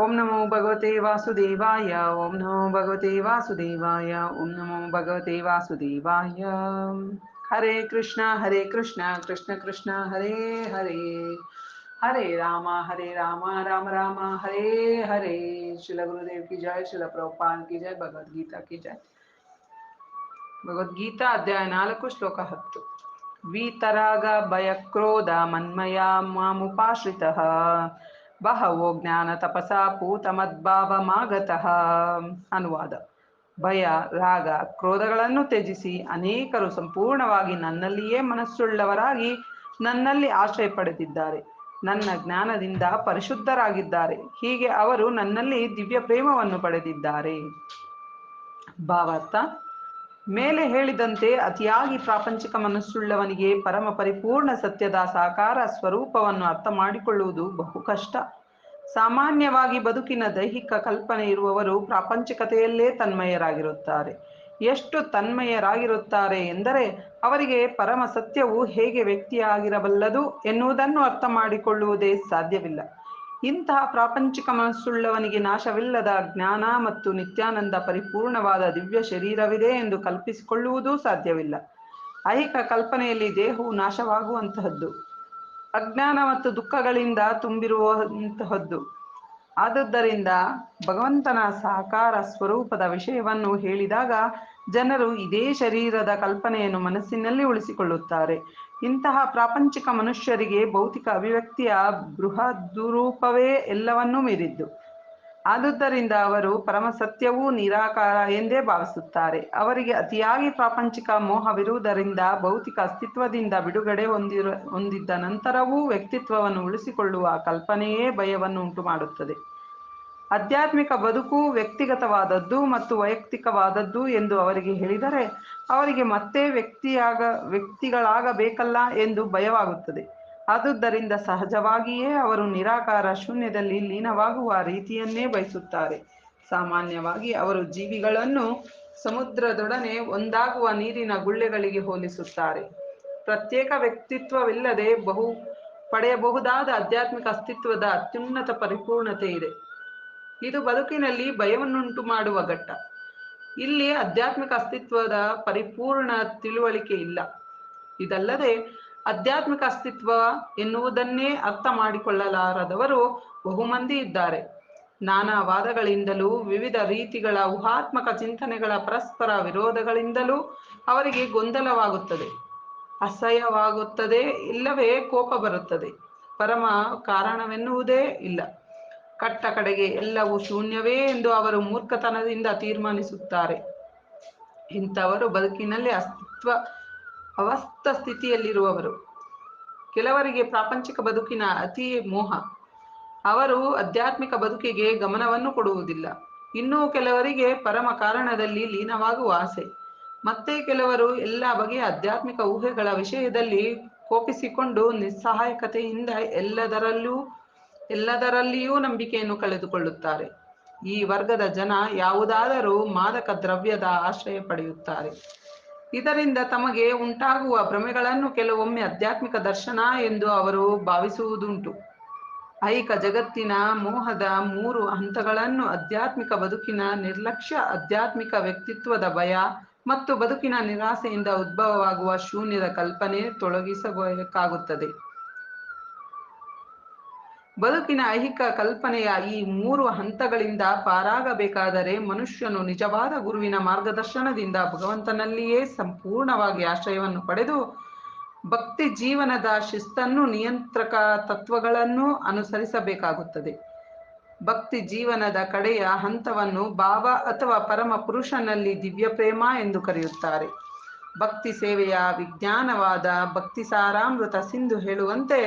ಓಂ ನಮೋ ಭಗವತೆ ವಾಸುದೇವಾಯ ಓಂ ನಮೋ ಭಗವತೆ ವಾಸುದೇವಾಯ ಓಂ ನಮೋ ಭಗವತೆ ವಾಸುದೇವಾಯ ಹರೇ ಕೃಷ್ಣ ಹರೇ ಕೃಷ್ಣ ಕೃಷ್ಣ ಕೃಷ್ಣ ಹರೇ ಹರೇ ಹರೇ ರಾಮ ಹರೇ ರಾಮ ರಾಮ ರಾಮ ಹರೇ ಹರೇ ಶಿಲ ಗುರುದೇವ್ ಕಿ ಜಯ ಶಿಲ ಪ್ರಭುಪಾಲ್ ಕಿ ಜಯ ಭಗವದ್ಗೀತಾ ಕಿ ಜಯ ಭಗವದ್ಗೀತಾ ಅಧ್ಯಾಯ ನಾಲ್ಕು ಶ್ಲೋಕ ಹತ್ತು ವೀತರಾಗ ಭಯಕ್ರೋಧ ಮನ್ಮಯ ಮಾಮುಪಾಶ್ರಿತಃ ಬಹವೋ ಜ್ಞಾನ ತಪಸ ಪೂತಮದ್ಭಾವಮಾಗತಃ ಅನುವಾದ. ಭಯ, ರಾಗ, ಕ್ರೋಧಗಳನ್ನು ತ್ಯಜಿಸಿ ಅನೇಕರು ಸಂಪೂರ್ಣವಾಗಿ ನನ್ನಲ್ಲಿಯೇ ಮನಸ್ಸುಳ್ಳವರಾಗಿ ನನ್ನಲ್ಲಿ ಆಶ್ರಯ ಪಡೆದಿದ್ದಾರೆ. ನನ್ನ ಜ್ಞಾನದಿಂದ ಪರಿಶುದ್ಧರಾಗಿದ್ದಾರೆ. ಹೀಗೆ ಅವರು ನನ್ನಲ್ಲಿ ದಿವ್ಯ ಪ್ರೇಮವನ್ನು ಪಡೆದಿದ್ದಾರೆ. ಭಾವಾರ್ಥ. ಮೇಲೆ ಹೇಳಿದಂತೆ ಅತಿಯಾಗಿ ಪ್ರಾಪಂಚಿಕ ಮನಸ್ಸುಳ್ಳವನಿಗೆ ಪರಮ ಪರಿಪೂರ್ಣ ಸತ್ಯದ ಸಾಕಾರ ಸ್ವರೂಪವನ್ನು ಅರ್ಥ ಮಾಡಿಕೊಳ್ಳುವುದು ಬಹು ಕಷ್ಟ. ಸಾಮಾನ್ಯವಾಗಿ ಬದುಕಿನ ದೈಹಿಕ ಕಲ್ಪನೆ ಇರುವವರು ಪ್ರಾಪಂಚಿಕತೆಯಲ್ಲೇ ತನ್ಮಯರಾಗಿರುತ್ತಾರೆ. ಎಷ್ಟು ತನ್ಮಯರಾಗಿರುತ್ತಾರೆ ಎಂದರೆ ಅವರಿಗೆ ಪರಮ ಸತ್ಯವು ಹೇಗೆ ವ್ಯಕ್ತಿಯಾಗಿರಬಲ್ಲದು ಎನ್ನುವುದನ್ನು ಅರ್ಥ ಮಾಡಿಕೊಳ್ಳುವುದೇ ಸಾಧ್ಯವಿಲ್ಲ. ಇಂತಹ ಪ್ರಾಪಂಚಿಕ ಮನಸ್ಸುಳ್ಳವನಿಗೆ ನಾಶವಿಲ್ಲದ ಜ್ಞಾನ ಮತ್ತು ನಿತ್ಯಾನಂದ ಪರಿಪೂರ್ಣವಾದ ದಿವ್ಯ ಶರೀರವಿದೆ ಎಂದು ಕಲ್ಪಿಸಿಕೊಳ್ಳುವುದೂ ಸಾಧ್ಯವಿಲ್ಲ. ಐಹಿಕ ಕಲ್ಪನೆಯಲ್ಲಿ ದೇಹವು ನಾಶವಾಗುವಂತಹದ್ದು. ಅಜ್ಞಾನ ಮತ್ತು ದುಃಖಗಳಿಂದ ತುಂಬಿರುವಂತಹದ್ದು. ಆದದ್ದರಿಂದ ಭಗವಂತನ ಸಾಕಾರ ಸ್ವರೂಪದ ವಿಷಯವನ್ನು ಹೇಳಿದಾಗ ಜನರು ಇದೇ ಶರೀರದ ಕಲ್ಪನೆಯನ್ನು ಮನಸ್ಸಿನಲ್ಲಿ ಉಳಿಸಿಕೊಳ್ಳುತ್ತಾರೆ. ಇಂತಹ ಪ್ರಾಪಂಚಿಕ ಮನುಷ್ಯರಿಗೆ ಭೌತಿಕ ಅಭಿವ್ಯಕ್ತಿಯ ಬೃಹದ್ರೂಪವೇ ಎಲ್ಲವನ್ನೂ ಮೀರಿದ್ದು. ಆದುದರಿಂದ ಅವರು ಪರಮ ಸತ್ಯವೂ ನಿರಾಕಾರ ಎಂದೇ ಭಾವಿಸುತ್ತಾರೆ. ಅವರಿಗೆ ಅತಿಯಾಗಿ ಪ್ರಾಪಂಚಿಕ ಮೋಹವಿರುವುದರಿಂದ ಭೌತಿಕ ಅಸ್ತಿತ್ವದಿಂದ ಬಿಡುಗಡೆ ಹೊಂದಿರ, ಹೊಂದಿದ್ದ ನಂತರವೂ ವ್ಯಕ್ತಿತ್ವವನ್ನು ಉಳಿಸಿಕೊಳ್ಳುವ ಕಲ್ಪನೆಯೇ ಭಯವನ್ನು ಉಂಟು ಮಾಡುತ್ತದೆ ಆಧ್ಯಾತ್ಮಿಕ ಬದುಕು ವ್ಯಕ್ತಿಗತವಾದದ್ದು ಮತ್ತು ವೈಯಕ್ತಿಕವಾದದ್ದು ಎಂದು ಅವರಿಗೆ ಹೇಳಿದರೆ ಅವರಿಗೆ ಮತ್ತೆ ವ್ಯಕ್ತಿಯಾಗ, ವ್ಯಕ್ತಿಗಳಾಗಬೇಕಲ್ಲ ಎಂದು ಭಯವಾಗುತ್ತದೆ. ಆದುದರಿಂದ ಸಹಜವಾಗಿಯೇ ಅವರು ನಿರಾಕಾರ ಶೂನ್ಯದಲ್ಲಿ ಲೀನವಾಗುವ ರೀತಿಯನ್ನೇ ಬಯಸುತ್ತಾರೆ. ಸಾಮಾನ್ಯವಾಗಿ ಅವರು ಜೀವಿಗಳನ್ನು ಸಮುದ್ರದೊಡನೆ ಒಂದಾಗುವ ನೀರಿನ ಗುಳ್ಳೆಗಳಿಗೆ ಹೋಲಿಸುತ್ತಾರೆ. ಪ್ರತ್ಯೇಕ ವ್ಯಕ್ತಿತ್ವವಿಲ್ಲದೆ ಬಹು, ಪಡೆಯಬಹುದಾದ ಆಧ್ಯಾತ್ಮಿಕ ಅಸ್ತಿತ್ವದ ಅತ್ಯುನ್ನತ ಪರಿಪೂರ್ಣತೆ ಇದೆ ಇದು ಬದುಕಿನಲ್ಲಿ ಭಯವನ್ನುಂಟು ಮಾಡುವ ಘಟ್ಟ. ಇಲ್ಲಿ ಆಧ್ಯಾತ್ಮಿಕ ಅಸ್ತಿತ್ವದ ಪರಿಪೂರ್ಣ ತಿಳುವಳಿಕೆ ಇಲ್ಲ. ಇದಲ್ಲದೆ ಆಧ್ಯಾತ್ಮಿಕ ಅಸ್ತಿತ್ವ ಎನ್ನುವುದನ್ನೇ ಅರ್ಥ ಮಾಡಿಕೊಳ್ಳಲಾರದವರು ಬಹುಮಂದಿ ಇದ್ದಾರೆ. ನಾನಾ ವಾದಗಳಿಂದಲೂ ವಿವಿಧ ರೀತಿಗಳ ಊಹಾತ್ಮಕ ಚಿಂತನೆಗಳ ಪರಸ್ಪರ ವಿರೋಧಗಳಿಂದಲೂ ಅವರಿಗೆ ಗೊಂದಲವಾಗುತ್ತದೆ. ಅಸಹ್ಯವಾಗುತ್ತದೆ, ಇಲ್ಲವೇ ಕೋಪ ಬರುತ್ತದೆ. ಪರಮ ಕಾರಣವೆನ್ನುವುದೇ ಇಲ್ಲ. ಕಟ್ಟ ಕಡೆಗೆ ಎಲ್ಲವೂ ಶೂನ್ಯವೇ ಎಂದು ಅವರು ಮೂರ್ಖತನದಿಂದ ತೀರ್ಮಾನಿಸುತ್ತಾರೆ. ಇಂಥವರು ಬದುಕಿನಲ್ಲಿ ಅಸ್ತಿತ್ವ, ಅವಸ್ಥ ಸ್ಥಿತಿಯಲ್ಲಿರುವವರು. ಕೆಲವರಿಗೆ ಪ್ರಾಪಂಚಿಕ ಬದುಕಿನ ಅತಿ ಮೋಹ. ಅವರು ಆಧ್ಯಾತ್ಮಿಕ ಬದುಕಿಗೆ ಗಮನವನ್ನು ಕೊಡುವುದಿಲ್ಲ. ಇನ್ನೂ ಕೆಲವರಿಗೆ ಪರಮ ಕಾರಣದಲ್ಲಿ ಲೀನವಾಗುವ ಆಸೆ. ಮತ್ತೆ ಕೆಲವರು ಎಲ್ಲ ಬಗೆಯ ಆಧ್ಯಾತ್ಮಿಕ ಊಹೆಗಳ ವಿಷಯದಲ್ಲಿ ಕೋಪಿಸಿಕೊಂಡು ನಿಸ್ಸಹಾಯಕತೆಯಿಂದ ಎಲ್ಲದರಲ್ಲೂ ಎಲ್ಲದರಲ್ಲಿಯೂ ನಂಬಿಕೆಯನ್ನು ಕಳೆದುಕೊಳ್ಳುತ್ತಾರೆ. ಈ ವರ್ಗದ ಜನ ಯಾವುದಾದರೂ ಮಾದಕ ದ್ರವ್ಯದ ಆಶ್ರಯ ಪಡೆಯುತ್ತಾರೆ. ಇದರಿಂದ ತಮಗೆ ಉಂಟಾಗುವ ಭ್ರಮೆಗಳನ್ನು ಕೆಲವೊಮ್ಮೆ ಆಧ್ಯಾತ್ಮಿಕ ದರ್ಶನ ಎಂದು ಅವರು ಭಾವಿಸುವುದುಂಟು. ಐಕ ಜಗತ್ತಿನ ಮೋಹದ ಮೂರು ಹಂತಗಳನ್ನು ಆಧ್ಯಾತ್ಮಿಕ ಬದುಕಿನ ನಿರ್ಲಕ್ಷ್ಯ, ಆಧ್ಯಾತ್ಮಿಕ ವ್ಯಕ್ತಿತ್ವದ ಭಯ ಮತ್ತು ಬದುಕಿನ ನಿರಾಸೆಯಿಂದ ಉದ್ಭವವಾಗುವ ಶೂನ್ಯದ ಕಲ್ಪನೆ ತೊಲಗಿಸಬೇಕಾಗುತ್ತದೆ ಬದುಕಿನ ಐಹಿಕ ಕಲ್ಪನೆಯ ಈ ಮೂರು ಹಂತಗಳಿಂದ ಪಾರಾಗಬೇಕಾದರೆ ಮನುಷ್ಯನು ನಿಜವಾದ ಗುರುವಿನ ಮಾರ್ಗದರ್ಶನದಿಂದ ಭಗವಂತನಲ್ಲಿಯೇ ಸಂಪೂರ್ಣವಾಗಿ ಆಶ್ರಯವನ್ನು ಪಡೆದು ಭಕ್ತಿ ಜೀವನದ ಶಿಸ್ತನ್ನು ನಿಯಂತ್ರಕ ತತ್ವಗಳನ್ನು ಅನುಸರಿಸಬೇಕಾಗುತ್ತದೆ. ಭಕ್ತಿ ಜೀವನದ ಕಡೆಯ ಹಂತವನ್ನು ಭಾವ ಅಥವಾ ಪರಮ ಪುರುಷನಲ್ಲಿ ದಿವ್ಯ ಪ್ರೇಮ ಎಂದು ಕರೆಯುತ್ತಾರೆ. ಭಕ್ತಿ ಸೇವೆಯ ವಿಜ್ಞಾನವಾದ ಭಕ್ತಿ ಸಾರಾಮೃತ ಸಿಂಧು ಹೇಳುವಂತೆ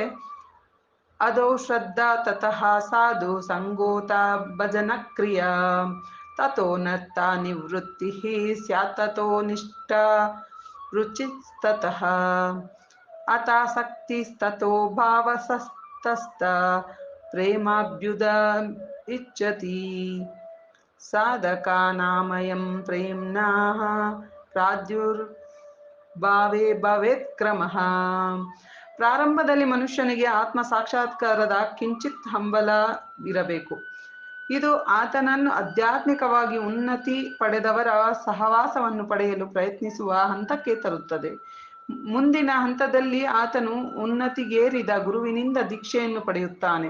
अदौ श्रद्धा ततः साधु सङ्गोता भजनक्रिया। ततो नर्ता निवृत्तिः स्यात् ततो निष्ठा रुचिस्ततः। अतासक्तिस्ततो भावसस्तस्त प्रेमाभ्युद इच्छति। साधकानामयं प्रेम्णाः प्राद्युर्भावे भवेत् ಪ್ರಾರಂಭದಲ್ಲಿ ಮನುಷ್ಯನಿಗೆ ಆತ್ಮ ಸಾಕ್ಷಾತ್ಕಾರದ ಕಿಂಚಿತ್ ಹಂಬಲ ಇರಬೇಕು. ಇದು ಆತನನ್ನು ಆಧ್ಯಾತ್ಮಿಕವಾಗಿ ಉನ್ನತಿ ಪಡೆದವರ ಸಹವಾಸವನ್ನು ಪಡೆಯಲು ಪ್ರಯತ್ನಿಸುವ ಹಂತಕ್ಕೆ ತರುತ್ತದೆ. ಮುಂದಿನ ಹಂತದಲ್ಲಿ ಆತನು ಉನ್ನತಿಗೇರಿದ ಗುರುವಿನಿಂದ ದೀಕ್ಷೆಯನ್ನು ಪಡೆಯುತ್ತಾನೆ.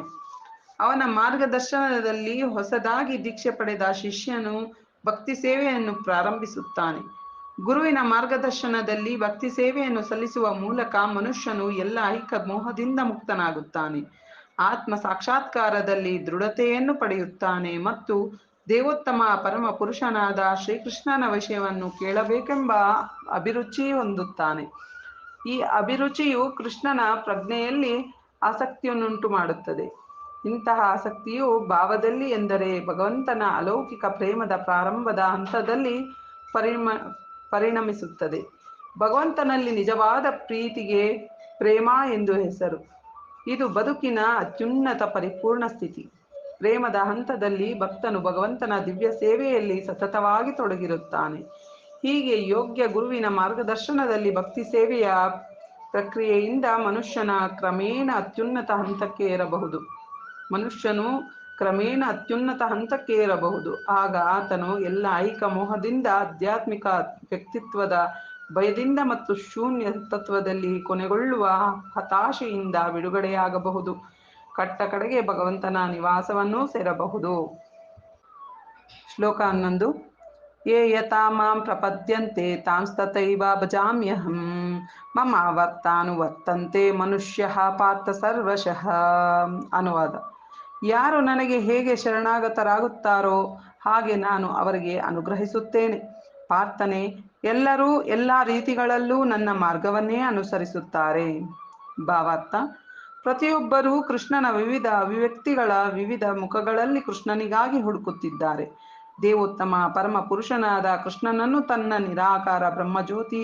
ಅವನ ಮಾರ್ಗದರ್ಶನದಲ್ಲಿ ಹೊಸದಾಗಿ ದೀಕ್ಷೆ ಪಡೆದ ಶಿಷ್ಯನು ಭಕ್ತಿ ಸೇವೆಯನ್ನು ಪ್ರಾರಂಭಿಸುತ್ತಾನೆ. ಗುರುವಿನ ಮಾರ್ಗದರ್ಶನದಲ್ಲಿ ಭಕ್ತಿ ಸೇವೆಯನ್ನು ಸಲ್ಲಿಸುವ ಮೂಲಕ ಮನುಷ್ಯನು ಎಲ್ಲ ಐಕ ಮೋಹದಿಂದ ಮುಕ್ತನಾಗುತ್ತಾನೆ. ಆತ್ಮ ಸಾಕ್ಷಾತ್ಕಾರದಲ್ಲಿ ದೃಢತೆಯನ್ನು ಪಡೆಯುತ್ತಾನೆ ಮತ್ತು ದೇವೋತ್ತಮ ಪರಮ ಪುರುಷನಾದ ಶ್ರೀಕೃಷ್ಣನ ವಿಷಯವನ್ನು ಕೇಳಬೇಕೆಂಬ ಅಭಿರುಚಿ ಹೊಂದುತ್ತಾನೆ. ಈ ಅಭಿರುಚಿಯು ಕೃಷ್ಣನ ಪ್ರಜ್ಞೆಯಲ್ಲಿ ಆಸಕ್ತಿಯನ್ನುಂಟು ಮಾಡುತ್ತದೆ. ಇಂತಹ ಆಸಕ್ತಿಯು ಭಾವದಲ್ಲಿ ಎಂದರೆ ಭಗವಂತನ ಅಲೌಕಿಕ ಪ್ರೇಮದ ಪ್ರಾರಂಭದ ಹಂತದಲ್ಲಿ ಪರಿಮ ಪರಿಣಮಿಸುತ್ತದೆ. ಭಗವಂತನಲ್ಲಿ ನಿಜವಾದ ಪ್ರೀತಿಗೆ ಪ್ರೇಮ ಎಂದು ಹೆಸರು. ಇದು ಬದುಕಿನ ಅತ್ಯುನ್ನತ ಪರಿಪೂರ್ಣ ಸ್ಥಿತಿ. ಪ್ರೇಮದ ಹಂತದಲ್ಲಿ ಭಕ್ತನು ಭಗವಂತನ ದಿವ್ಯ ಸೇವೆಯಲ್ಲಿ ಸತತವಾಗಿ ತೊಡಗಿರುತ್ತಾನೆ. ಹೀಗೆ ಯೋಗ್ಯ ಗುರುವಿನ ಮಾರ್ಗದರ್ಶನದಲ್ಲಿ ಭಕ್ತಿ ಸೇವೆಯ ಪ್ರಕ್ರಿಯೆಯಿಂದ ಮನುಷ್ಯನ ಕ್ರಮೇಣ ಅತ್ಯುನ್ನತ ಹಂತಕ್ಕೆ ಏರಬಹುದು. ಮನುಷ್ಯನು ಕ್ರಮೇಣ ಅತ್ಯುನ್ನತ ಹಂತಕ್ಕೆ ಏರಬಹುದು. ಆಗ ಆತನು ಎಲ್ಲ ಐಕ ಮೋಹದಿಂದ ಆಧ್ಯಾತ್ಮಿಕ ವ್ಯಕ್ತಿತ್ವದ ಭಯದಿಂದ ಮತ್ತು ಶೂನ್ಯ ತತ್ವದಲ್ಲಿ ಕೊನೆಗೊಳ್ಳುವ ಹತಾಶೆಯಿಂದ ಬಿಡುಗಡೆಯಾಗಬಹುದು. ಕಟ್ಟ ಕಡೆಗೆ ಭಗವಂತನ ನಿವಾಸವನ್ನು ಸೇರಬಹುದು. ಶ್ಲೋಕ ಹನ್ನೊಂದು. ಯೇ ಯಥಾ ಮಾಂ ಪ್ರಪದ್ಯಂತೆ ತಾಂಸ್ತತೈವ ಭಜಾಮ್ಯಹಂ. ಮಮ ವರ್ತಂತೆ ಮನುಷ್ಯ ಪಾರ್ಥ ಸರ್ವಶಃ ಅನುವಾದ. ಯಾರು ನನಗೆ ಹೇಗೆ ಶರಣಾಗತರಾಗುತ್ತಾರೋ ಹಾಗೆ ನಾನು ಅವರಿಗೆ ಅನುಗ್ರಹಿಸುತ್ತೇನೆ. ಪಾರ್ಥನೆ, ಎಲ್ಲರೂ ಎಲ್ಲ ರೀತಿಗಳಲ್ಲೂ ನನ್ನ ಮಾರ್ಗವನ್ನೇ ಅನುಸರಿಸುತ್ತಾರೆ. ಭಾವಾರ್ಥ, ಪ್ರತಿಯೊಬ್ಬರೂ ಕೃಷ್ಣನ ವಿವಿಧ ಅಭಿವ್ಯಕ್ತಿಗಳ ವಿವಿಧ ಮುಖಗಳಲ್ಲಿ ಕೃಷ್ಣನಿಗಾಗಿ ಹುಡುಕುತ್ತಿದ್ದಾರೆ. ದೇವೋತ್ತಮ ಪರಮ ಪುರುಷನಾದ ಕೃಷ್ಣನನ್ನು ತನ್ನ ನಿರಾಕಾರ ಬ್ರಹ್ಮಜ್ಯೋತಿ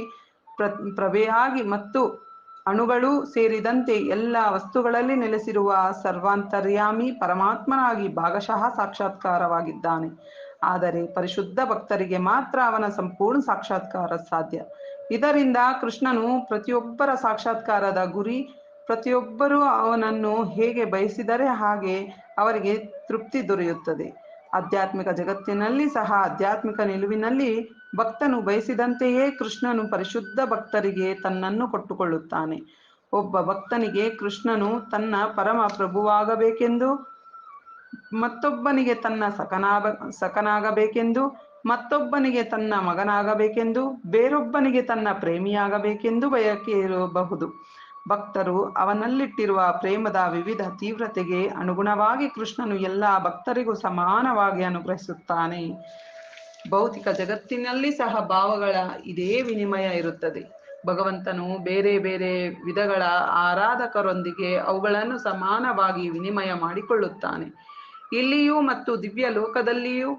ಪ್ರ, ಪ್ರಭೆಯಾಗಿ ಮತ್ತು ಅಣುಗಳು ಸೇರಿದಂತೆ ಎಲ್ಲ ವಸ್ತುಗಳಲ್ಲಿ ನೆಲೆಸಿರುವ ಸರ್ವಾಂತರ್ಯಾಮಿ ಪರಮಾತ್ಮನಾಗಿ ಭಾಗಶಃ ಸಾಕ್ಷಾತ್ಕಾರವಾಗಿದ್ದಾನೆ. ಆದರೆ ಪರಿಶುದ್ಧ ಭಕ್ತರಿಗೆ ಮಾತ್ರ ಅವನ ಸಂಪೂರ್ಣ ಸಾಕ್ಷಾತ್ಕಾರ ಸಾಧ್ಯ. ಇದರಿಂದ ಕೃಷ್ಣನು ಪ್ರತಿಯೊಬ್ಬರ ಸಾಕ್ಷಾತ್ಕಾರದ ಗುರಿ, ಪ್ರತಿಯೊಬ್ಬರೂ ಅವನನ್ನು ಹೇಗೆ ಬಯಸಿದರೆ ಹಾಗೆ ಅವರಿಗೆ ತೃಪ್ತಿ ದೊರೆಯುತ್ತದೆ. ಆಧ್ಯಾತ್ಮಿಕ ಜಗತ್ತಿನಲ್ಲಿ ಸಹ ಆಧ್ಯಾತ್ಮಿಕ ನಿಲುವಿನಲ್ಲಿ ಭಕ್ತನು ಬಯಸಿದಂತೆಯೇ ಕೃಷ್ಣನು ಪರಿಶುದ್ಧ ಭಕ್ತರಿಗೆ ತನ್ನನ್ನು ಕೊಟ್ಟುಕೊಳ್ಳುತ್ತಾನೆ. ಒಬ್ಬ ಭಕ್ತನಿಗೆ ಕೃಷ್ಣನು ತನ್ನ ಪರಮ ಪ್ರಭುವಾಗಬೇಕೆಂದು ಮತ್ತೊಬ್ಬನಿಗೆ ತನ್ನ ಸಖನಾಗ ಸಖನಾಗಬೇಕೆಂದು ಮತ್ತೊಬ್ಬನಿಗೆ ತನ್ನ ಮಗನಾಗಬೇಕೆಂದು, ಬೇರೊಬ್ಬನಿಗೆ ತನ್ನ ಪ್ರೇಮಿಯಾಗಬೇಕೆಂದು ಬಯಕೆ ಇರಬಹುದು ಭಕ್ತರು ಅವನಲ್ಲಿಟ್ಟಿರುವ ಪ್ರೇಮದ ವಿವಿಧ ತೀವ್ರತೆಗೆ ಅನುಗುಣವಾಗಿ ಕೃಷ್ಣನು ಎಲ್ಲ ಭಕ್ತರಿಗೂ ಸಮಾನವಾಗಿ ಅನುಗ್ರಹಿಸುತ್ತಾನೆ. ಭೌತಿಕ ಜಗತ್ತಿನಲ್ಲಿ ಸಹ ಭಾವಗಳ ಇದೇ ವಿನಿಮಯ ಇರುತ್ತದೆ. ಭಗವಂತನು ಬೇರೆ ಬೇರೆ ವಿಧಗಳ ಆರಾಧಕರೊಂದಿಗೆ ಅವುಗಳನ್ನು ಸಮಾನವಾಗಿ ವಿನಿಮಯ ಮಾಡಿಕೊಳ್ಳುತ್ತಾನೆ. ಇಲ್ಲಿಯೂ ಮತ್ತು ದಿವ್ಯ ಲೋಕದಲ್ಲಿಯೂ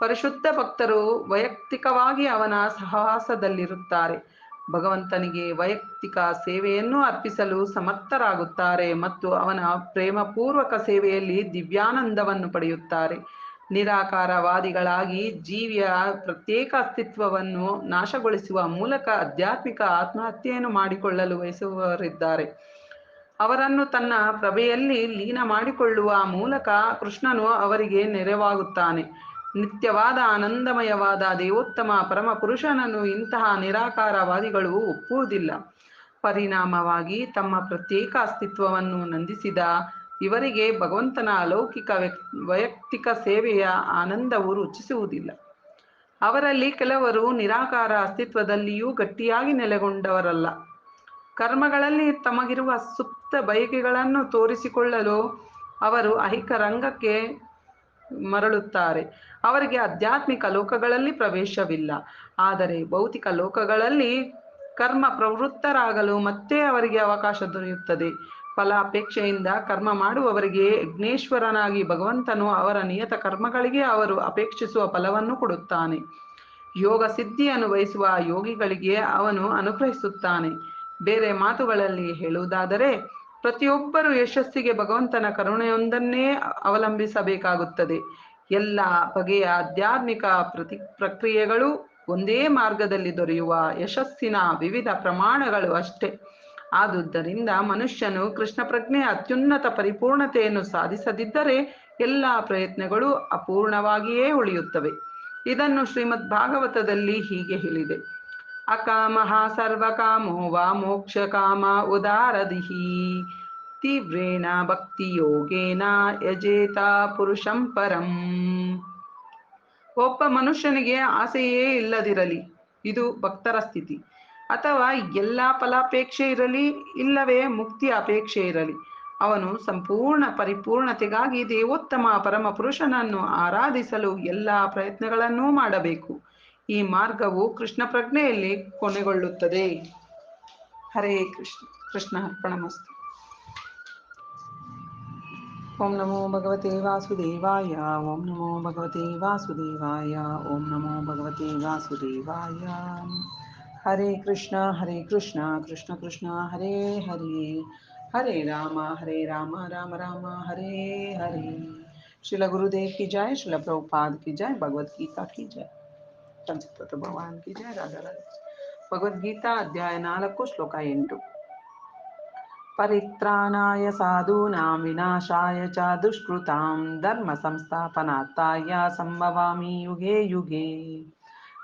ಪರಿಶುದ್ಧ ಭಕ್ತರು ವೈಯಕ್ತಿಕವಾಗಿ ಅವನ ಸಹವಾಸದಲ್ಲಿರುತ್ತಾರೆ. ಭಗವಂತನಿಗೆ ವೈಯಕ್ತಿಕ ಸೇವೆಯನ್ನು ಅರ್ಪಿಸಲು ಸಮರ್ಥರಾಗುತ್ತಾರೆ ಮತ್ತು ಅವನ ಪ್ರೇಮಪೂರ್ವಕ ಸೇವೆಯಲ್ಲಿ ದಿವ್ಯಾನಂದವನ್ನು ಪಡೆಯುತ್ತಾರೆ. ನಿರಾಕಾರವಾದಿಗಳಾಗಿ ಜೀವಿಯ ಪ್ರತ್ಯೇಕ ಅಸ್ತಿತ್ವವನ್ನು ನಾಶಗೊಳಿಸುವ ಮೂಲಕ ಆಧ್ಯಾತ್ಮಿಕ ಆತ್ಮಹತ್ಯೆಯನ್ನು ಮಾಡಿಕೊಳ್ಳಲು ಬಯಸುವವರಿದ್ದಾರೆ. ಅವರನ್ನು ತನ್ನ ಪ್ರಭೆಯಲ್ಲಿ ಲೀನ ಮಾಡಿಕೊಳ್ಳುವ ಮೂಲಕ ಕೃಷ್ಣನು ಅವರಿಗೆ ನೆರವಾಗುತ್ತಾನೆ. ನಿತ್ಯವಾದ ಆನಂದಮಯವಾದ ದೇವೋತ್ತಮ ಪರಮ ಪುರುಷನನ್ನು ಇಂತಹ ನಿರಾಕಾರವಾದಿಗಳು ಒಪ್ಪುವುದಿಲ್ಲ. ಪರಿಣಾಮವಾಗಿ ತಮ್ಮ ಪ್ರತ್ಯೇಕ ಅಸ್ತಿತ್ವವನ್ನು ನಂದಿಸಿದ ಇವರಿಗೆ ಭಗವಂತನ ಅಲೌಕಿಕ ವೈಯಕ್ತಿಕ ಸೇವೆಯ ಆನಂದವು ರುಚಿಸುವುದಿಲ್ಲ. ಅವರಲ್ಲಿ ಕೆಲವರು ನಿರಾಕಾರ ಅಸ್ತಿತ್ವದಲ್ಲಿಯೂ ಗಟ್ಟಿಯಾಗಿ ನೆಲೆಗೊಂಡವರಲ್ಲ. ಕರ್ಮಗಳಲ್ಲಿ ತಮಗಿರುವ ಸುಪ್ತ ಬಯಕೆಗಳನ್ನು ತೋರಿಸಿಕೊಳ್ಳಲು ಅವರು ಅಹಿಕ ರಂಗಕ್ಕೆ ಮರಳುತ್ತಾರೆ. ಅವರಿಗೆ ಆಧ್ಯಾತ್ಮಿಕ ಲೋಕಗಳಲ್ಲಿ ಪ್ರವೇಶವಿಲ್ಲ. ಆದರೆ ಭೌತಿಕ ಲೋಕಗಳಲ್ಲಿ ಕರ್ಮ ಪ್ರವೃತ್ತರಾಗಲು ಮತ್ತೆ ಅವರಿಗೆ ಅವಕಾಶ ದೊರೆಯುತ್ತದೆ. ಫಲಾಪೇಕ್ಷೆಯಿಂದ ಕರ್ಮ ಮಾಡುವವರಿಗೆ ಯಜ್ಞೇಶ್ವರನಾಗಿ ಭಗವಂತನು ಅವರ ನಿಯತ ಕರ್ಮಗಳಿಗೆ ಅವರು ಅಪೇಕ್ಷಿಸುವ ಫಲವನ್ನು ಕೊಡುತ್ತಾನೆ. ಯೋಗ ಸಿದ್ಧಿಯನ್ನು ಬಯಸುವ ಯೋಗಿಗಳಿಗೆ ಅವನು ಅನುಗ್ರಹಿಸುತ್ತಾನೆ. ಬೇರೆ ಮಾತುಗಳಲ್ಲಿ ಹೇಳುವುದಾದರೆ, ಪ್ರತಿಯೊಬ್ಬರು ಯಶಸ್ಸಿಗೆ ಭಗವಂತನ ಕರುಣೆಯೊಂದನ್ನೇ ಅವಲಂಬಿಸಬೇಕಾಗುತ್ತದೆ. ಎಲ್ಲ ಬಗೆಯ ಆಧ್ಯಾತ್ಮಿಕ ಪ್ರತಿ ಪ್ರಕ್ರಿಯೆಗಳು ಒಂದೇ ಮಾರ್ಗದಲ್ಲಿ ದೊರೆಯುವ ಯಶಸ್ಸಿನ ವಿವಿಧ ಪ್ರಮಾಣಗಳು ಅಷ್ಟೇ. ಆದುದರಿಂದ ಮನುಷ್ಯನು ಕೃಷ್ಣ ಪ್ರಜ್ಞೆ ಅತ್ಯುನ್ನತ ಪರಿಪೂರ್ಣತೆಯನ್ನು ಸಾಧಿಸದಿದ್ದರೆ ಎಲ್ಲ ಪ್ರಯತ್ನಗಳು ಅಪೂರ್ಣವಾಗಿಯೇ ಉಳಿಯುತ್ತವೆ. ಇದನ್ನು ಶ್ರೀಮದ್ ಭಾಗವತದಲ್ಲಿ ಹೀಗೆ ಹೇಳಿದೆ. ಅಕಾಮಃ ಸರ್ವಕಾಮೋ ವಾ ಮೋಕ್ಷ ಕಾಮ ಉದಾರದಿಹಿ. ತೀವ್ರೇಣ ಭಕ್ತಿಯೋಗೇನ ಯಜೇತ ಪುರುಷಂ ಪರಂ. ಒಬ್ಬ ಮನುಷ್ಯನಿಗೆ ಆಸೆಯೇ ಇಲ್ಲದಿರಲಿ. ಇದು ಭಕ್ತರ ಸ್ಥಿತಿ. ಅಥವಾ ಎಲ್ಲ ಫಲಾಪೇಕ್ಷೆ ಇರಲಿ, ಇಲ್ಲವೇ ಮುಕ್ತಿ ಅಪೇಕ್ಷೆ ಇರಲಿ. ಅವನು ಸಂಪೂರ್ಣ ಪರಿಪೂರ್ಣತೆಗಾಗಿ ದೇವೋತ್ತಮ ಪರಮ ಪುರುಷನನ್ನು ಆರಾಧಿಸಲು ಎಲ್ಲ ಪ್ರಯತ್ನಗಳನ್ನೂ ಮಾಡಬೇಕು. ಈ ಮಾರ್ಗವು ಕೃಷ್ಣ ಪ್ರಜ್ಞೆಯಲ್ಲಿ ಕೊನೆಗೊಳ್ಳುತ್ತದೆ. ಹರೇ ಕೃಷ್ಣ ಕೃಷ್ಣ ಅರ್ಪಣಮಸ್ತು. ಓಂ ನಮೋ ಭಗವತೆ ವಾಸುದೇವಾಯ, ಓಂ ನಮೋ ಭಗವತೆ ವಾಸುದೇವಾಯ, ಓಂ ನಮೋ ಭಗವತೆ ವಾಸುದೇವಾಯ. ಹರೇ ಕೃಷ್ಣ ಹರೇ ಕೃಷ್ಣ ಕೃಷ್ಣ ಕೃಷ್ಣ ಹರೇ ಹರೇ ಹರೇ ರಾಮ ಹರೇ ರಾಮ ರಾಮ ರಾಮ ಹರೇ ಹರೇ ಶಿಲ गुरुदेव की जय शिल प्रभुपाद की जय भगवत गीता की जय ಪಂಚತತ್ವ ಭಗವಾನ್ की जय ರಾಧಾ ರಾಧಾ ಭಗವದ್ಗೀತಾ ಅಧ್ಯಾಯ ನಾಲ್ಕು ಶ್ಲೋಕ ಎಂಟು ಪರಿತ್ರಾಣಾಯ ಸಾಧೂನಾಂ ವಿನಾಶಾಯ ಚ ದುಷ್ಕೃತಾಂ ಧರ್ಮ ಸಂಸ್ಥಾಪನಾರ್ಥಾಯ ಸಂಭವಾಮಿ ಯುಗೆ ಯುಗೆ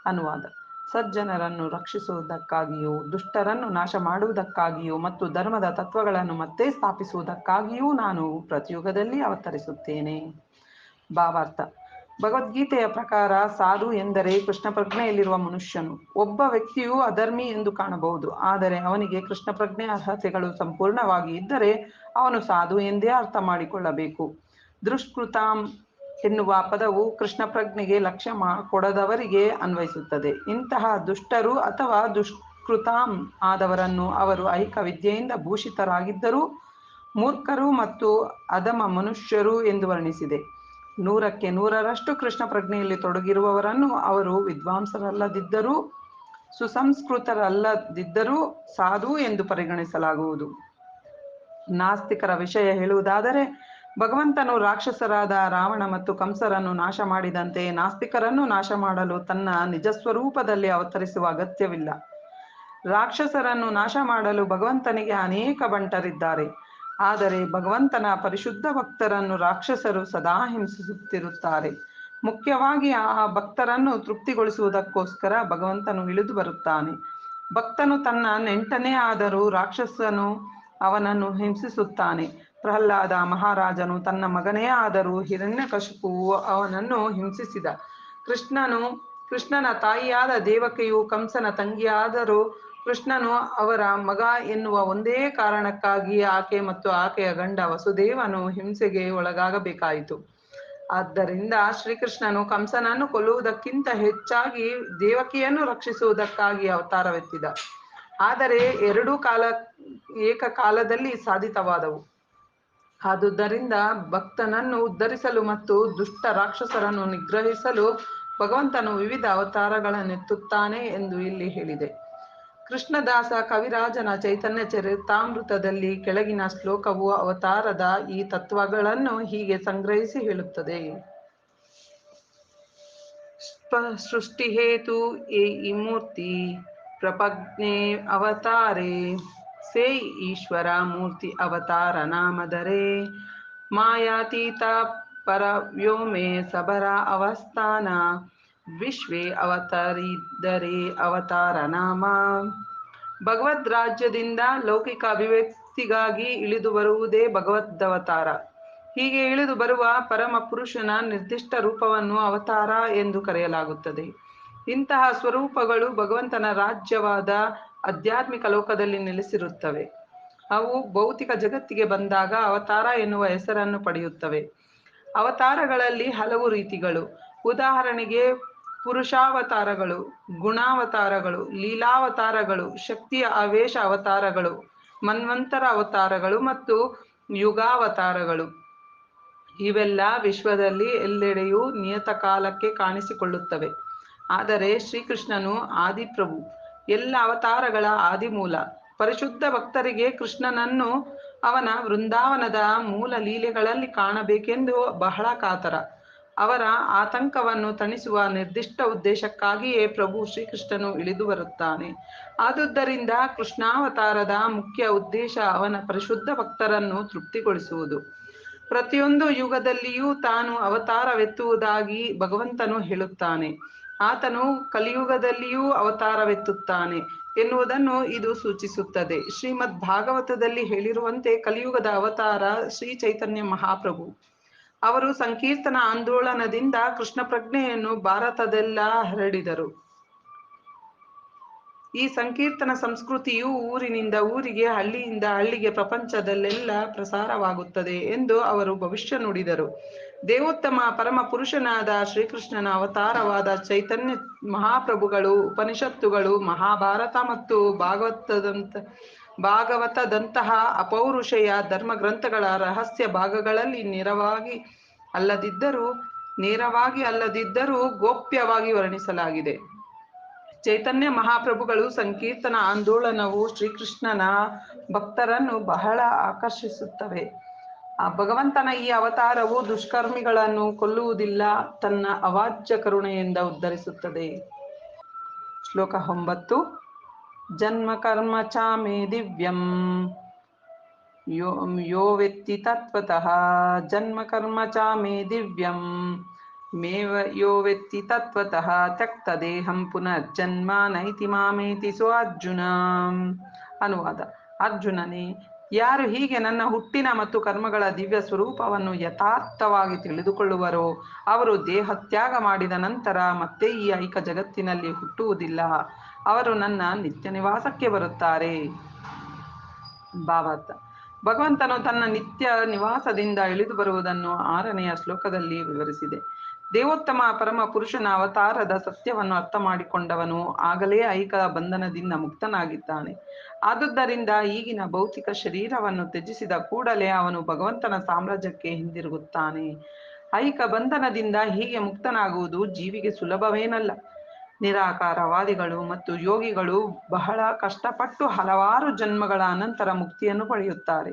ಅನುವಾದ ಸಜ್ಜನರನ್ನು ರಕ್ಷಿಸುವುದಕ್ಕಾಗಿಯೂ, ದುಷ್ಟರನ್ನು ನಾಶ ಮಾಡುವುದಕ್ಕಾಗಿಯೂ ಮತ್ತು ಧರ್ಮದ ತತ್ವಗಳನ್ನು ಮತ್ತೆ ಸ್ಥಾಪಿಸುವುದಕ್ಕಾಗಿಯೂ ನಾನು ಪ್ರತಿಯುಗದಲ್ಲಿ ಅವತರಿಸುತ್ತೇನೆ. ಭಾವಾರ್ಥ. ಭಗವದ್ಗೀತೆಯ ಪ್ರಕಾರ ಸಾಧು ಎಂದರೆ ಕೃಷ್ಣ ಪ್ರಜ್ಞೆಯಲ್ಲಿರುವ ಮನುಷ್ಯನು. ಒಬ್ಬ ವ್ಯಕ್ತಿಯು ಅಧರ್ಮಿ ಎಂದು ಕಾಣಬಹುದು. ಆದರೆ ಅವನಿಗೆ ಕೃಷ್ಣ ಪ್ರಜ್ಞೆ ಅರ್ಹತೆಗಳು ಸಂಪೂರ್ಣವಾಗಿ ಇದ್ದರೆ ಅವನು ಸಾಧು ಎಂದೇ ಅರ್ಥ ಮಾಡಿಕೊಳ್ಳಬೇಕು. ದುಷ್ಕೃತಾಂ ಎನ್ನುವ ಪದವು ಕೃಷ್ಣ ಪ್ರಜ್ಞೆಗೆ ಲಕ್ಷ್ಯ ಕೊಡದವರಿಗೆ ಅನ್ವಯಿಸುತ್ತದೆ. ಇಂತಹ ದುಷ್ಟರು ಅಥವಾ ದುಷ್ಕೃತಾಂ ಆದವರನ್ನು ಅವರು ಐಕ ವಿದ್ಯೆಯಿಂದ ಭೂಷಿತರಾಗಿದ್ದರೂ ಮೂರ್ಖರು ಮತ್ತು ಅಧಮ ಮನುಷ್ಯರು ಎಂದು ವರ್ಣಿಸಿದೆ. ನೂರಕ್ಕೆ ನೂರರಷ್ಟು ಕೃಷ್ಣ ಪ್ರಜ್ಞೆಯಲ್ಲಿ ತೊಡಗಿರುವವರನ್ನು ಅವರು ವಿದ್ವಾಂಸರಲ್ಲದಿದ್ದರೂ, ಸುಸಂಸ್ಕೃತರಲ್ಲದಿದ್ದರೂ ಸಾಧು ಎಂದು ಪರಿಗಣಿಸಲಾಗುವುದು. ನಾಸ್ತಿಕರ ವಿಷಯ ಹೇಳುವುದಾದರೆ ಭಗವಂತನು ರಾಕ್ಷಸರಾದ ರಾವಣ ಮತ್ತು ಕಂಸರನ್ನು ನಾಶ ಮಾಡಿದಂತೆ ನಾಸ್ತಿಕರನ್ನು ನಾಶ ಮಾಡಲು ತನ್ನ ನಿಜ ಸ್ವರೂಪದಲ್ಲಿ ಅವತರಿಸುವ ಅಗತ್ಯವಿಲ್ಲ. ರಾಕ್ಷಸರನ್ನು ನಾಶ ಮಾಡಲು ಭಗವಂತನಿಗೆ ಅನೇಕ ಬಂಟರಿದ್ದಾರೆ. ಆದರೆ ಭಗವಂತನ ಪರಿಶುದ್ಧ ಭಕ್ತರನ್ನು ರಾಕ್ಷಸರು ಸದಾ ಹಿಂಸಿಸುತ್ತಿರುತ್ತಾರೆ. ಮುಖ್ಯವಾಗಿ ಆ ಭಕ್ತರನ್ನು ತೃಪ್ತಿಗೊಳಿಸುವುದಕ್ಕೋಸ್ಕರ ಭಗವಂತನು ಇಳಿದು ಬರುತ್ತಾನೆ. ಭಕ್ತನು ತನ್ನ ನೆಂಟನೇ ಆದರೂ ರಾಕ್ಷಸನು ಅವನನ್ನು ಹಿಂಸಿಸುತ್ತಾನೆ. ಪ್ರಹ್ಲಾದ ಮಹಾರಾಜನು ತನ್ನ ಮಗನೇ ಆದರೂ ಹಿರಣ್ಯಕಶಿಪು ಅವನನ್ನು ಹಿಂಸಿಸಿದ. ಕೃಷ್ಣನು, ಕೃಷ್ಣನ ತಾಯಿಯಾದ ದೇವಕೆಯು ಕಂಸನ ತಂಗಿಯಾದರೂ ಕೃಷ್ಣನು ಅವರ ಮಗ ಎನ್ನುವ ಒಂದೇ ಕಾರಣಕ್ಕಾಗಿ ಆಕೆ ಮತ್ತು ಆಕೆಯ ಗಂಡ ವಸುದೇವನು ಹಿಂಸೆಗೆ ಒಳಗಾಗಬೇಕಾಯಿತು. ಆದ್ದರಿಂದ ಶ್ರೀಕೃಷ್ಣನು ಕಂಸನನ್ನು ಕೊಲ್ಲುವುದಕ್ಕಿಂತ ಹೆಚ್ಚಾಗಿ ದೇವಕಿಯನ್ನು ರಕ್ಷಿಸುವುದಕ್ಕಾಗಿ ಅವತಾರವೆತ್ತಿದ. ಆದರೆ ಎರಡೂ ಕಾಲ, ಏಕಕಾಲದಲ್ಲಿ ಸಾಧಿತವಾದವು. ಆದುದರಿಂದ ಭಕ್ತನನ್ನು ಉದ್ಧರಿಸಲು ಮತ್ತು ದುಷ್ಟ ರಾಕ್ಷಸರನ್ನು ನಿಗ್ರಹಿಸಲು ಭಗವಂತನು ವಿವಿಧ ಅವತಾರಗಳನ್ನೆತ್ತುತ್ತಾನೆ ಎಂದು ಇಲ್ಲಿ ಹೇಳಿದೆ. ಕೃಷ್ಣದಾಸ ಕವಿರಾಜನ ಚೈತನ್ಯ ಚರಿತಾಮೃತದಲ್ಲಿ ಕೆಳಗಿನ ಶ್ಲೋಕವು ಅವತಾರದ ಈ ತತ್ವಗಳನ್ನು ಹೀಗೆ ಸಂಗ್ರಹಿಸಿ ಹೇಳುತ್ತದೆ. ಸೃಷ್ಟಿ ಹೇತು ಎ ಇಮೂರ್ತಿ ಪ್ರಪಜ್ಞೆ ಅವತಾರೇ. ಸೇ ಈಶ್ವರ ಮೂರ್ತಿ ಅವತಾರ ನಾಮದರೆ ಮಾಯಾತೀತ ಪರ ವ್ಯೋಮೆ ಸಬರ ಅವಸ್ಥಾನ. ವಿಶ್ವೇ ಅವತರಿದರೆ ಅವತಾರ ನಾಮ. ಭಗವದ್ ರಾಜ್ಯದಿಂದ ಲೌಕಿಕ ಅಭಿವ್ಯಕ್ತಿಗಾಗಿ ಇಳಿದು ಬರುವುದೇ ಭಗವದ್ದವತಾರ ಹೀಗೆ ಇಳಿದು ಬರುವ ಪರಮ ಪುರುಷನ ನಿರ್ದಿಷ್ಟ ರೂಪವನ್ನು ಅವತಾರ ಎಂದು ಕರೆಯಲಾಗುತ್ತದೆ. ಇಂತಹ ಸ್ವರೂಪಗಳು ಭಗವಂತನ ರಾಜ್ಯವಾದ ಆಧ್ಯಾತ್ಮಿಕ ಲೋಕದಲ್ಲಿ ನೆಲೆಸಿರುತ್ತವೆ. ಅವು ಭೌತಿಕ ಜಗತ್ತಿಗೆ ಬಂದಾಗ ಅವತಾರ ಎನ್ನುವ ಹೆಸರನ್ನು ಪಡೆಯುತ್ತವೆ. ಅವತಾರಗಳಲ್ಲಿ ಹಲವು ರೀತಿಗಳು. ಉದಾಹರಣೆಗೆ ಪುರುಷಾವತಾರಗಳು, ಗುಣಾವತಾರಗಳು, ಲೀಲಾವತಾರಗಳು, ಶಕ್ತಿಯ ಆವೇಶ ಅವತಾರಗಳು, ಮನ್ವಂತರ ಅವತಾರಗಳು ಮತ್ತು ಯುಗಾವತಾರಗಳು. ಇವೆಲ್ಲ ವಿಶ್ವದಲ್ಲಿ ಎಲ್ಲೆಡೆಯೂ ನಿಯತಕಾಲಕ್ಕೆ ಕಾಣಿಸಿಕೊಳ್ಳುತ್ತವೆ. ಆದರೆ ಶ್ರೀಕೃಷ್ಣನು ಆದಿಪ್ರಭು ಎಲ್ಲ ಅವತಾರಗಳ ಆದಿಮೂಲ. ಪರಿಶುದ್ಧ ಭಕ್ತರಿಗೆ ಕೃಷ್ಣನನ್ನು ಅವನ ವೃಂದಾವನದ ಮೂಲ ಲೀಲೆಗಳಲ್ಲಿ ಕಾಣಬೇಕೆಂದು ಬಹಳ ಕಾತರ. ಅವರ ಆತಂಕವನ್ನು ತಣಿಸುವ ನಿರ್ದಿಷ್ಟ ಉದ್ದೇಶಕ್ಕಾಗಿಯೇ ಪ್ರಭು ಶ್ರೀಕೃಷ್ಣನು ಇಳಿದು ಬರುತ್ತಾನೆ. ಆದುದರಿಂದ ಕೃಷ್ಣಾವತಾರದ ಮುಖ್ಯ ಉದ್ದೇಶ ಅವನ ಪರಿಶುದ್ಧ ಭಕ್ತರನ್ನು ತೃಪ್ತಿಗೊಳಿಸುವುದು. ಪ್ರತಿಯೊಂದು ಯುಗದಲ್ಲಿಯೂ ತಾನು ಅವತಾರವೆತ್ತುವುದಾಗಿ ಭಗವಂತನು ಹೇಳುತ್ತಾನೆ. ಆತನು ಕಲಿಯುಗದಲ್ಲಿಯೂ ಅವತಾರವೆತ್ತುತ್ತಾನೆ ಎನ್ನುವುದನ್ನು ಇದು ಸೂಚಿಸುತ್ತದೆ. ಶ್ರೀಮದ್ ಭಾಗವತದಲ್ಲಿ ಹೇಳಿರುವಂತೆ ಕಲಿಯುಗದ ಅವತಾರ ಶ್ರೀ ಚೈತನ್ಯ ಮಹಾಪ್ರಭು. ಅವರು ಸಂಕೀರ್ತನ ಆಂದೋಲನದಿಂದ ಕೃಷ್ಣ ಪ್ರಜ್ಞೆಯನ್ನು ಭಾರತದೆಲ್ಲ ಹರಡಿದರು. ಈ ಸಂಕೀರ್ತನ ಸಂಸ್ಕೃತಿಯು ಊರಿನಿಂದ ಊರಿಗೆ, ಹಳ್ಳಿಯಿಂದ ಹಳ್ಳಿಗೆ, ಪ್ರಪಂಚದಲ್ಲೆಲ್ಲ ಪ್ರಸಾರವಾಗುತ್ತದೆ ಎಂದು ಅವರು ಭವಿಷ್ಯ ನುಡಿದರು. ದೇವೋತ್ತಮ ಪರಮ ಪುರುಷನಾದ ಶ್ರೀಕೃಷ್ಣನ ಅವತಾರವಾದ ಚೈತನ್ಯ ಮಹಾಪ್ರಭುಗಳು, ಉಪನಿಷತ್ತುಗಳು, ಮಹಾಭಾರತ ಮತ್ತು ಭಾಗವತದಂತ, ಭಾಗವತದಂತಹ ಅಪೌರುಷೆಯ ಧರ್ಮ ಗ್ರಂಥಗಳ ರಹಸ್ಯ ಭಾಗಗಳಲ್ಲಿ ನೇರವಾಗಿ ಅಲ್ಲದಿದ್ದರೂ ನೇರವಾಗಿ ಅಲ್ಲದಿದ್ದರೂ ಗೋಪ್ಯವಾಗಿ ವರ್ಣಿಸಲಾಗಿದೆ. ಚೈತನ್ಯ ಮಹಾಪ್ರಭುಗಳು ಸಂಕೀರ್ತನ ಆಂದೋಲನವು ಶ್ರೀಕೃಷ್ಣನ ಭಕ್ತರನ್ನು ಬಹಳ ಆಕರ್ಷಿಸುತ್ತವೆ. ಭಗವಂತನ ಈ ಅವತಾರವು ದುಷ್ಕರ್ಮಿಗಳನ್ನು ಕೊಲ್ಲುವುದಿಲ್ಲ, ತನ್ನ ಅವಾಚ್ಯ ಕರುಣೆಯಿಂದ ಉದ್ಧರಿಸುತ್ತದೆ. ಶ್ಲೋಕ ಒಂಬತ್ತು, ಜನ್ಮ ಕರ್ಮ ಚಾಮೇ ದಿವ್ಯಂ. ಯೋ ಯೋ ವೆತ್ತಿ ತತ್ವತಃ, ಜನ್ಮ ಕರ್ಮ ಚಾಮೇ ದಿವ್ಯಂ. ಮೇವ ಯೋ ವೆತ್ತಿ ತತ್ವತಃ ತಕ್ತ ದೇಹಂ ಪುನರ್ಜನ್ಮ ನೈತಿ ಮಾಮೇತಿ ಸೋ ಅರ್ಜುನ. ಅನುವಾದ. ಅರ್ಜುನನೇ ಯಾರು ಹೀಗೆ ನನ್ನ ಹುಟ್ಟಿನ ಮತ್ತು ಕರ್ಮಗಳ ದಿವ್ಯ ಸ್ವರೂಪವನ್ನು ಯಥಾರ್ಥವಾಗಿ ತಿಳಿದುಕೊಳ್ಳುವರೋ, ಅವರು ದೇಹ ತ್ಯಾಗ ಮಾಡಿದ ನಂತರ ಮತ್ತೆ ಈ ಐಕ ಜಗತ್ತಿನಲ್ಲಿ ಹುಟ್ಟುವುದಿಲ್ಲ. ಅವರು ನನ್ನ ನಿತ್ಯ ನಿವಾಸಕ್ಕೆ ಬರುತ್ತಾರೆ. ಭಾವಾರ್ಥ ಭಗವಂತನು ತನ್ನ ನಿತ್ಯ ನಿವಾಸದಿಂದ ಇಳಿದು ಬರುವುದನ್ನು ಆರನೆಯ ಶ್ಲೋಕದಲ್ಲಿ ವಿವರಿಸಿದೆ. ದೇವೋತ್ತಮ ಪರಮ ಪುರುಷನ ಅವತಾರದ ಸತ್ಯವನ್ನು ಅರ್ಥ ಮಾಡಿಕೊಂಡವನು ಆಗಲೇ ಐಕ ಬಂಧನದಿಂದ ಮುಕ್ತನಾಗಿದ್ದಾನೆ. ಆದುದರಿಂದ ಈಗಿನ ಭೌತಿಕ ಶರೀರವನ್ನು ತ್ಯಜಿಸಿದ ಕೂಡಲೇ ಅವನು ಭಗವಂತನ ಸಾಮ್ರಾಜ್ಯಕ್ಕೆ ಹಿಂದಿರುಗುತ್ತಾನೆ. ಐಕ ಬಂಧನದಿಂದ ಹೀಗೆ ಮುಕ್ತನಾಗುವುದು ಜೀವಿಗೆ ಸುಲಭವೇನಲ್ಲ. ನಿರಾಕಾರವಾದಿಗಳು ಮತ್ತು ಯೋಗಿಗಳು ಬಹಳ ಕಷ್ಟಪಟ್ಟು ಹಲವಾರು ಜನ್ಮಗಳ ಅನಂತರ ಮುಕ್ತಿಯನ್ನು ಪಡೆಯುತ್ತಾರೆ.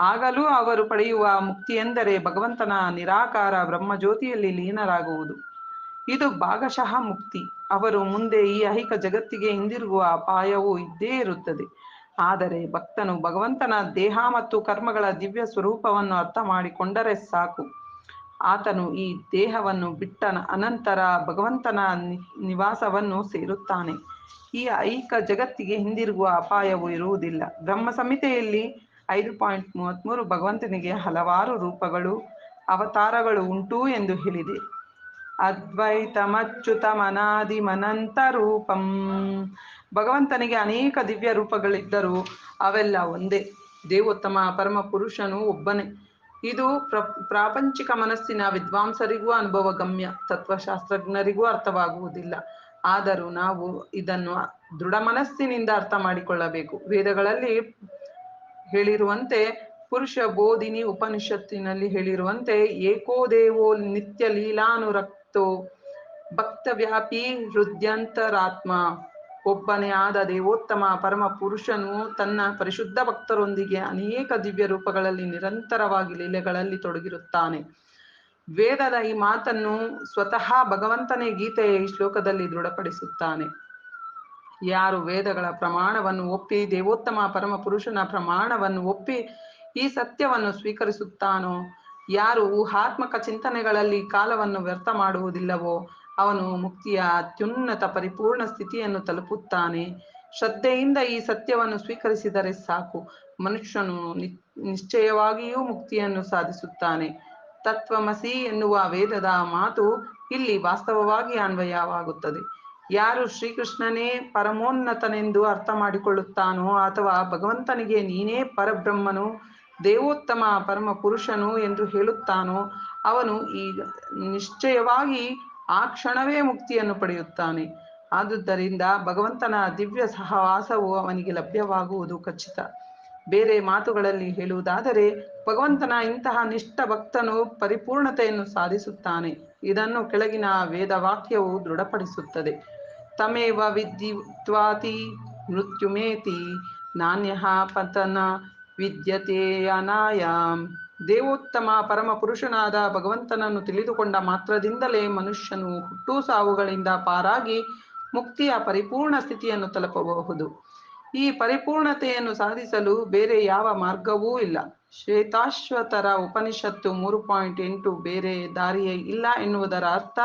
ಆಗಲೂ ಅವರು ಪಡೆಯುವ ಮುಕ್ತಿಯೆಂದರೆ ಭಗವಂತನ ನಿರಾಕಾರ ಬ್ರಹ್ಮಜ್ಯೋತಿಯಲ್ಲಿ ಲೀನರಾಗುವುದು. ಇದು ಭಾಗಶಃ ಮುಕ್ತಿ. ಅವರು ಮುಂದೆ ಈ ಐಹಿಕ ಜಗತ್ತಿಗೆ ಹಿಂದಿರುಗುವ ಅಪಾಯವೂ ಇದ್ದೇ ಇರುತ್ತದೆ. ಆದರೆ ಭಕ್ತನು ಭಗವಂತನ ದೇಹ ಮತ್ತು ಕರ್ಮಗಳ ದಿವ್ಯ ಸ್ವರೂಪವನ್ನು ಅರ್ಥ ಮಾಡಿಕೊಂಡರೆ ಸಾಕು. ಆತನು ಈ ದೇಹವನ್ನು ಬಿಟ್ಟ ಅನಂತರ ಭಗವಂತನ ನಿವಾಸವನ್ನು ಸೇರುತ್ತಾನೆ. ಈ ಐಕ ಜಗತ್ತಿಗೆ ಹಿಂದಿರುಗುವ ಅಪಾಯವು ಇರುವುದಿಲ್ಲ. ಬ್ರಹ್ಮ ಸಂಹಿತೆಯಲ್ಲಿ ಐದು ಪಾಯಿಂಟ್ ಮೂವತ್ತ್ಮೂರು ಭಗವಂತನಿಗೆ ಹಲವಾರು ರೂಪಗಳು, ಅವತಾರಗಳು ಉಂಟು ಎಂದು ಹೇಳಿದೆ. ಅದ್ವೈತಮಚ್ಯುತಮನಾದಿಮನಂತ ರೂಪಂ ಭಗವಂತನಿಗೆ ಅನೇಕ ದಿವ್ಯ ರೂಪಗಳಿದ್ದರೂ ಅವೆಲ್ಲ ಒಂದೇ. ದೇವೋತ್ತಮ ಪರಮ ಪುರುಷನು ಒಬ್ಬನೇ. ಇದು ಪ್ರ, ಪ್ರಾಪಂಚಿಕ ಮನಸ್ಸಿನ ವಿದ್ವಾಂಸರಿಗೂ ಅನುಭವ ಗಮ್ಯ ತತ್ವಶಾಸ್ತ್ರಜ್ಞರಿಗೂ ಅರ್ಥವಾಗುವುದಿಲ್ಲ. ಆದರೂ ನಾವು ಇದನ್ನು ದೃಢ ಮನಸ್ಸಿನಿಂದ ಅರ್ಥ ಮಾಡಿಕೊಳ್ಳಬೇಕು. ವೇದಗಳಲ್ಲಿ ಹೇಳಿರುವಂತೆ ಪುರುಷ ಬೋಧಿನಿ ಉಪನಿಷತ್ತಿನಲ್ಲಿ ಹೇಳಿರುವಂತೆ ಏಕೋ ದೇವೋ ನಿತ್ಯ ಲೀಲಾನುರಕ್ತೋ ಭಕ್ತವ್ಯಾಪಿ ಹೃದಯಂತರಾತ್ಮ. ಒಬ್ಬನೇ ಆದ ದೇವೋತ್ತಮ ಪರಮ ಪುರುಷನು ತನ್ನ ಪರಿಶುದ್ಧ ಭಕ್ತರೊಂದಿಗೆ ಅನೇಕ ದಿವ್ಯ ರೂಪಗಳಲ್ಲಿ ನಿರಂತರವಾಗಿ ಲೀಲೆಗಳಲ್ಲಿ ತೊಡಗಿರುತ್ತಾನೆ. ವೇದದ ಈ ಮಾತನ್ನು ಸ್ವತಃ ಭಗವಂತನೇ ಗೀತೆಯ ಈ ಶ್ಲೋಕದಲ್ಲಿ ದೃಢಪಡಿಸುತ್ತಾನೆ. ಯಾರು ವೇದಗಳ ಪ್ರಮಾಣವನ್ನು ಒಪ್ಪಿ ದೇವೋತ್ತಮ ಪರಮ ಪುರುಷನ ಪ್ರಮಾಣವನ್ನು ಒಪ್ಪಿ ಈ ಸತ್ಯವನ್ನು ಸ್ವೀಕರಿಸುತ್ತಾನೋ? ಯಾರು ಊಹಾತ್ಮಕ ಚಿಂತನೆಗಳಲ್ಲಿ ಕಾಲವನ್ನು ವ್ಯರ್ಥ ಮಾಡುವುದಿಲ್ಲವೋ? ಅವನು ಮುಕ್ತಿಯ ಅತ್ಯುನ್ನತ ಪರಿಪೂರ್ಣ ಸ್ಥಿತಿಯನ್ನು ತಲುಪುತ್ತಾನೆ. ಶ್ರದ್ಧೆಯಿಂದ ಈ ಸತ್ಯವನ್ನು ಸ್ವೀಕರಿಸಿದರೆ ಸಾಕು. ಮನುಷ್ಯನು ನಿಶ್ಚಯವಾಗಿಯೂ ಮುಕ್ತಿಯನ್ನು ಸಾಧಿಸುತ್ತಾನೆ. ತತ್ವಮಸಿ ಎನ್ನುವ ವೇದದ ಮಾತು ಇಲ್ಲಿ ವಾಸ್ತವವಾಗಿ ಅನ್ವಯವಾಗುತ್ತದೆ. ಯಾರು ಶ್ರೀಕೃಷ್ಣನೇ ಪರಮೋನ್ನತನೆಂದು ಅರ್ಥ ಮಾಡಿಕೊಳ್ಳುತ್ತಾನೋ ಅಥವಾ ಭಗವಂತನಿಗೆ ನೀನೇ ಪರಬ್ರಹ್ಮನು, ದೇವೋತ್ತಮ ಪರಮ ಪುರುಷನು ಎಂದು ಹೇಳುತ್ತಾನೋ, ಅವನು ಈಗ ನಿಶ್ಚಯವಾಗಿ ಆ ಕ್ಷಣವೇ ಮುಕ್ತಿಯನ್ನು ಪಡೆಯುತ್ತಾನೆ. ಆದುದರಿಂದ ಭಗವಂತನ ದಿವ್ಯ ಸಹವಾಸವು ಅವನಿಗೆ ಲಭ್ಯವಾಗುವುದು ಖಚಿತ. ಬೇರೆ ಮಾತುಗಳಲ್ಲಿ ಹೇಳುವುದಾದರೆ, ಭಗವಂತನ ಇಂತಹ ನಿಷ್ಠ ಭಕ್ತನು ಪರಿಪೂರ್ಣತೆಯನ್ನು ಸಾಧಿಸುತ್ತಾನೆ. ಇದನ್ನು ಕೆಳಗಿನ ವೇದವಾಕ್ಯವು ದೃಢಪಡಿಸುತ್ತದೆ. ತಮೇವ ವಿದ್ಯುತ್ವಾತಿ ಮೃತ್ಯುಮೇತಿ ನಾಣ್ಯ ಪತನ ವಿದ್ಯತೆ ಅನಾಯಾಮ್ ದೇವೋತ್ತಮ ಪರಮ ಪುರುಷನಾದ ಭಗವಂತನನ್ನು ತಿಳಿದುಕೊಂಡ ಮಾತ್ರದಿಂದಲೇ ಮನುಷ್ಯನು ಹುಟ್ಟು ಸಾವುಗಳಿಂದ ಪಾರಾಗಿ ಮುಕ್ತಿಯ ಪರಿಪೂರ್ಣ ಸ್ಥಿತಿಯನ್ನು ತಲುಪಬಹುದು. ಈ ಪರಿಪೂರ್ಣತೆಯನ್ನು ಸಾಧಿಸಲು ಬೇರೆ ಯಾವ ಮಾರ್ಗವೂ ಇಲ್ಲ. ಶ್ವೇತಾಶ್ವತರ ಉಪನಿಷತ್ತು ಮೂರು ಪಾಯಿಂಟ್ ಎಂಟು ಬೇರೆ ದಾರಿಯೇ ಇಲ್ಲ ಎನ್ನುವುದರ ಅರ್ಥ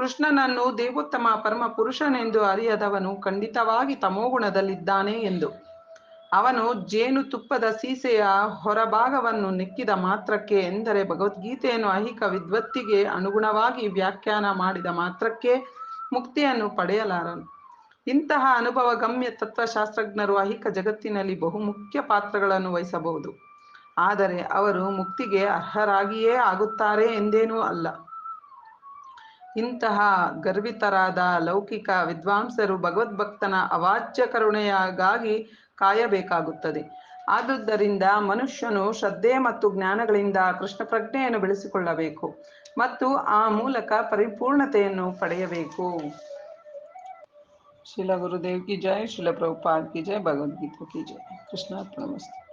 ಕೃಷ್ಣನನ್ನು ದೇವೋತ್ತಮ ಪರಮ ಪುರುಷನೆಂದು ಅರಿಯದವನು ಖಂಡಿತವಾಗಿ ತಮೋಗುಣದಲ್ಲಿದ್ದಾನೆ ಎಂದು. ಅವನು ಜೇನು ತುಪ್ಪದ ಸೀಸೆಯ ಹೊರಭಾಗವನ್ನು ನೆಕ್ಕಿದ ಮಾತ್ರಕ್ಕೆ ಎಂದರೆ ಭಗವದ್ಗೀತೆಯನ್ನು ಅಹಿಕ ವಿದ್ವತ್ತಿಗೆ ಅನುಗುಣವಾಗಿ ವ್ಯಾಖ್ಯಾನ ಮಾಡಿದ ಮಾತ್ರಕ್ಕೆ ಮುಕ್ತಿಯನ್ನು ಪಡೆಯಲಾರನು. ಇಂತಹ ಅನುಭವ ಗಮ್ಯ ತತ್ವಶಾಸ್ತ್ರಜ್ಞರು ಅಹಿಕ ಜಗತ್ತಿನಲ್ಲಿ ಬಹುಮುಖ್ಯ ಪಾತ್ರಗಳನ್ನು ವಹಿಸಬಹುದು. ಆದರೆ ಅವರು ಮುಕ್ತಿಗೆ ಅರ್ಹರಾಗಿಯೇ ಆಗುತ್ತಾರೆ ಎಂದೇನೂ ಅಲ್ಲ. ಇಂತಹ ಗರ್ವಿತರಾದ ಲೌಕಿಕ ವಿದ್ವಾಂಸರು ಭಗವದ್ಭಕ್ತನ ಅವಾಚ್ಯ ಕರುಣೆಯಾಗಾಗಿ ಕಾಯಬೇಕಾಗುತ್ತದೆ. ಆದುದರಿಂದ ಮನುಷ್ಯನು ಶ್ರದ್ಧೆ ಮತ್ತು ಜ್ಞಾನಗಳಿಂದ ಕೃಷ್ಣ ಪ್ರಜ್ಞೆಯನ್ನು ಬೆಳೆಸಿಕೊಳ್ಳಬೇಕು ಮತ್ತು ಆ ಮೂಲಕ ಪರಿಪೂರ್ಣತೆಯನ್ನು ಪಡೆಯಬೇಕು. ಶಿಲ ಗುರುದೇವ್ ಕಿ ಜಯ ಶಿಲ ಪ್ರಭುಪಾದ್ ಕಿ ಜಯ ಭಗವದ್ಗೀತಾ ಕಿ ಜಯ ಮಸ್ತು.